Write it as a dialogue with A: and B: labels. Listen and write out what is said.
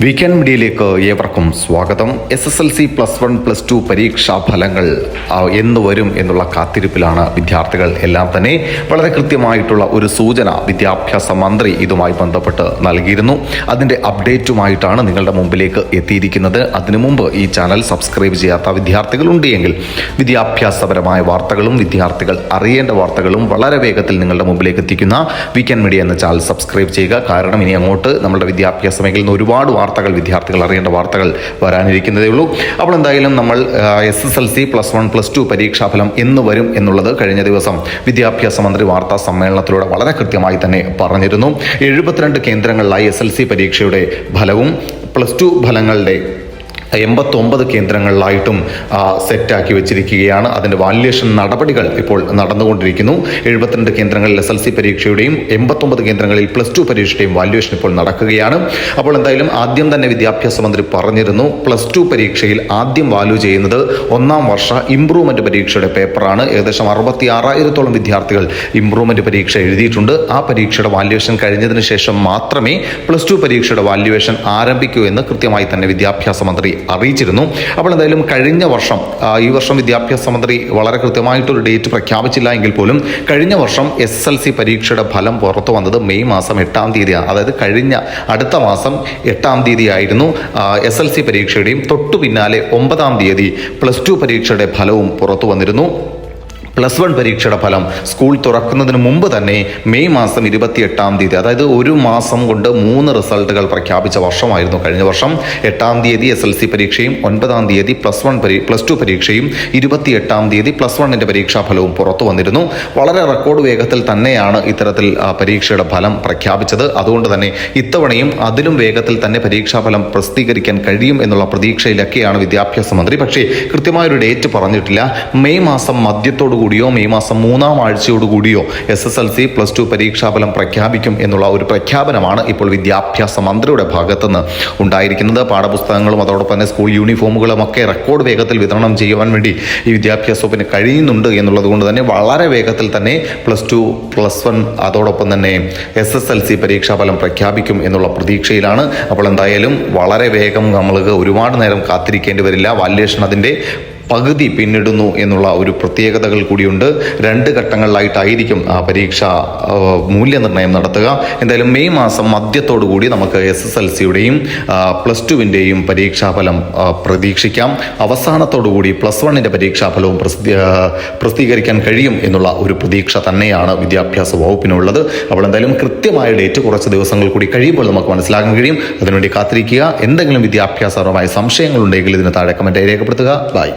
A: Weekend മീഡിയയിലേക്ക് ഏവർക്കും സ്വാഗതം. S S L C plus one plus two പരീക്ഷാ ഫലങ്ങൾ എന്ന് വരും എന്നുള്ള കാത്തിരിപ്പിലാണ് വിദ്യാർത്ഥികൾ എല്ലാം തന്നെ. വളരെ കൃത്യമായിട്ടുള്ള ഒരു സൂചന വിദ്യാഭ്യാസ മന്ത്രി ഇതുമായി ബന്ധപ്പെട്ട് നൽകിയിരുന്നു. അതിന്റെ അപ്ഡേറ്റുമായിട്ടാണ് നിങ്ങളുടെ മുമ്പിലേക്ക് എത്തിയിരിക്കുന്നത്. അതിനു മുമ്പ് ഈ ചാനൽ സബ്സ്ക്രൈബ് ചെയ്യാത്ത വിദ്യാർത്ഥികളുണ്ട് എങ്കിൽ വിദ്യാഭ്യാസപരമായ വാർത്തകളും വിദ്യാർത്ഥികൾ അറിയേണ്ട വാർത്തകളും വളരെ വേഗത്തിൽ നിങ്ങളുടെ മുമ്പിലേക്ക് എത്തിക്കുന്ന വീക്കെൻഡ് മീഡിയ എന്ന ചാനൽ സബ്സ്ക്രൈബ് ചെയ്യുക. കാരണം ഇനി അങ്ങോട്ട് നമ്മുടെ വിദ്യാഭ്യാസ മേഖലയിൽ നിന്ന് ഒരുപാട് വാർത്തകൾ വിദ്യാർത്ഥികൾ അറിയേണ്ട വാർത്തകൾ വരാനിരിക്കുന്നതേ ഉള്ളൂ. അപ്പോൾ എന്തായാലും നമ്മൾ S S L C plus one plus two പരീക്ഷാഫലം എന്ന് വരും എന്നുള്ളത് കഴിഞ്ഞ ദിവസം വിദ്യാഭ്യാസ മന്ത്രി വാർത്താ സമ്മേളനത്തിലൂടെ വളരെ കൃത്യമായി തന്നെ പറഞ്ഞിരുന്നു. എഴുപത്തിരണ്ട് കേന്ദ്രങ്ങളിലായി എസ് എൽ സി പരീക്ഷയുടെ ഫലവും പ്ലസ് ടു ഫലങ്ങളുടെ എൺപത്തൊമ്പത് കേന്ദ്രങ്ങളിലായിട്ടും സെറ്റാക്കി വെച്ചിരിക്കുകയാണ്. അതിന്റെ വാല്യുവേഷൻ നടപടികൾ ഇപ്പോൾ നടന്നുകൊണ്ടിരിക്കുന്നു. എഴുപത്തിരണ്ട് കേന്ദ്രങ്ങളിൽ എസ് എൽ സി പരീക്ഷയുടെയും എൺപത്തൊമ്പത് കേന്ദ്രങ്ങളിൽ പ്ലസ് ടു പരീക്ഷയുടെയും വാല്യുവേഷൻ ഇപ്പോൾ നടക്കുകയാണ്. അപ്പോൾ എന്തായാലും ആദ്യം തന്നെ വിദ്യാഭ്യാസ മന്ത്രി പറഞ്ഞിരുന്നു പ്ലസ് ടു പരീക്ഷയിൽ ആദ്യം വാല്യൂ ചെയ്യുന്നത് ഒന്നാം വർഷ ഇംപ്രൂവ്മെന്റ് പരീക്ഷയുടെ പേപ്പറാണ് ഏകദേശം അറുപത്തി ആറായിരത്തോളം വിദ്യാർത്ഥികൾ ഇംപ്രൂവ്മെന്റ് പരീക്ഷ എഴുതിയിട്ടുണ്ട്. ആ പരീക്ഷയുടെ വാല്യുവേഷൻ കഴിഞ്ഞതിന് ശേഷം മാത്രമേ പ്ലസ് ടു പരീക്ഷയുടെ വാല്യുവേഷൻ ആരംഭിക്കൂ എന്ന് കൃത്യമായി തന്നെ വിദ്യാഭ്യാസ മന്ത്രി അറിയിച്ചിരുന്നു. അപ്പോൾ എന്തായാലും കഴിഞ്ഞ വർഷം ഈ വർഷം വിദ്യാഭ്യാസ മന്ത്രി വളരെ കൃത്യമായിട്ടൊരു ഡേറ്റ് പ്രഖ്യാപിച്ചില്ല എങ്കിൽ പോലും കഴിഞ്ഞ വർഷം എസ് എൽ സി പരീക്ഷയുടെ ഫലം പുറത്തു വന്നത് മെയ് മാസം എട്ടാം തീയതിയാണ്. അതായത് കഴിഞ്ഞ അടുത്ത മാസം എട്ടാം തീയതി ആയിരുന്നു എസ് എൽ സി പരീക്ഷയുടെയും തൊട്ടു പിന്നാലെ ഒമ്പതാം തീയതി പ്ലസ് ടു പരീക്ഷയുടെ ഫലവും പുറത്തു വന്നിരുന്നു. പ്ലസ് വൺ പരീക്ഷയുടെ ഫലം സ്കൂൾ തുറക്കുന്നതിന് മുമ്പ് തന്നെ മെയ് മാസം ഇരുപത്തിയെട്ടാം തീയതി അതായത് ഒരു മാസം കൊണ്ട് മൂന്ന് റിസൾട്ടുകൾ പ്രഖ്യാപിച്ച വർഷമായിരുന്നു കഴിഞ്ഞ വർഷം. എട്ടാം തീയതി എസ് എൽ സി പരീക്ഷയും ഒൻപതാം തീയതി പ്ലസ് വൺ പരീ പ്ലസ് ടു പരീക്ഷയും ഇരുപത്തിയെട്ടാം തീയതി പ്ലസ് വണ്ണിന്റെ പരീക്ഷാ ഫലവും പുറത്തു വന്നിരുന്നു. വളരെ റെക്കോർഡ് വേഗത്തിൽ തന്നെയാണ് ഇത്തരത്തിൽ പരീക്ഷയുടെ ഫലം പ്രഖ്യാപിച്ചത്. അതുകൊണ്ട് തന്നെ ഇത്തവണയും അതിലും വേഗത്തിൽ തന്നെ പരീക്ഷാഫലം പ്രസിദ്ധീകരിക്കാൻ കഴിയും എന്നുള്ള പ്രതീക്ഷയിലൊക്കെയാണ് വിദ്യാഭ്യാസ മന്ത്രി. പക്ഷേ കൃത്യമായൊരു ഡേറ്റ് പറഞ്ഞിട്ടില്ല. മെയ് മാസം മധ്യത്തോടു കൂടിയോ മെയ് മാസം മൂന്നാം ആഴ്ചയോട് കൂടിയോ S S L C plus two പരീക്ഷാഫലം പ്രഖ്യാപിക്കും എന്നുള്ള ഒരു പ്രഖ്യാപനമാണ് ഇപ്പോൾ വിദ്യാഭ്യാസ മന്ത്രിയുടെ ഭാഗത്തുനിന്ന് ഉണ്ടായിരിക്കുന്നത്. പാഠപുസ്തകങ്ങളും അതോടൊപ്പം തന്നെ സ്കൂൾ യൂണിഫോമുകളും ഒക്കെ റെക്കോർഡ് വേഗത്തിൽ വിതരണം ചെയ്യുവാൻ വേണ്ടി ഈ വിദ്യാഭ്യാസ വകുപ്പിന് കഴിയുന്നുണ്ട് എന്നുള്ളത് കൊണ്ട് തന്നെ വളരെ വേഗത്തിൽ തന്നെ പ്ലസ് ടു പ്ലസ് വൺ അതോടൊപ്പം തന്നെ എസ് എസ് എൽ സി പരീക്ഷാഫലം പ്രഖ്യാപിക്കും എന്നുള്ള പ്രതീക്ഷയിലാണ്. അപ്പോൾ എന്തായാലും വളരെ വേഗം നമ്മൾക്ക് ഒരുപാട് നേരം കാത്തിരിക്കേണ്ടി വരില്ല. വാല്യേഷൻ അതിന്റെ പകുതി പിന്നിടുന്നു എന്നുള്ള ഒരു പ്രത്യേകതകൾ കൂടിയുണ്ട്. രണ്ട് ഘട്ടങ്ങളിലായിട്ടായിരിക്കും ആ പരീക്ഷ മൂല്യനിർണയം നടത്തുക. എന്തായാലും മെയ് മാസം മധ്യത്തോടു കൂടി നമുക്ക് എസ് എസ് എൽ സിയുടെയും പ്ലസ് ടുവിന്റെയും പരീക്ഷാഫലം പ്രതീക്ഷിക്കാം. അവസാനത്തോടു കൂടി പ്ലസ് വണ്ണിന്റെ പരീക്ഷാഫലവും പ്രസിദ്ധീ പ്രസിദ്ധീകരിക്കാൻ കഴിയും എന്നുള്ള ഒരു പ്രതീക്ഷ തന്നെയാണ് വിദ്യാഭ്യാസ വകുപ്പിനുള്ളത്. അപ്പോൾ എന്തായാലും കൃത്യമായ ഡേറ്റ് കുറച്ച് ദിവസങ്ങൾ കൂടി കഴിയുമ്പോൾ നമുക്ക് മനസ്സിലാക്കാൻ കഴിയും. അതിനുവേണ്ടി കാത്തിരിക്കുക. എന്തെങ്കിലും വിദ്യാഭ്യാസപരമായ സംശയങ്ങളുണ്ടെങ്കിൽ ഇതിന് താഴെ കമന്റായി രേഖപ്പെടുത്തുക. ബൈ.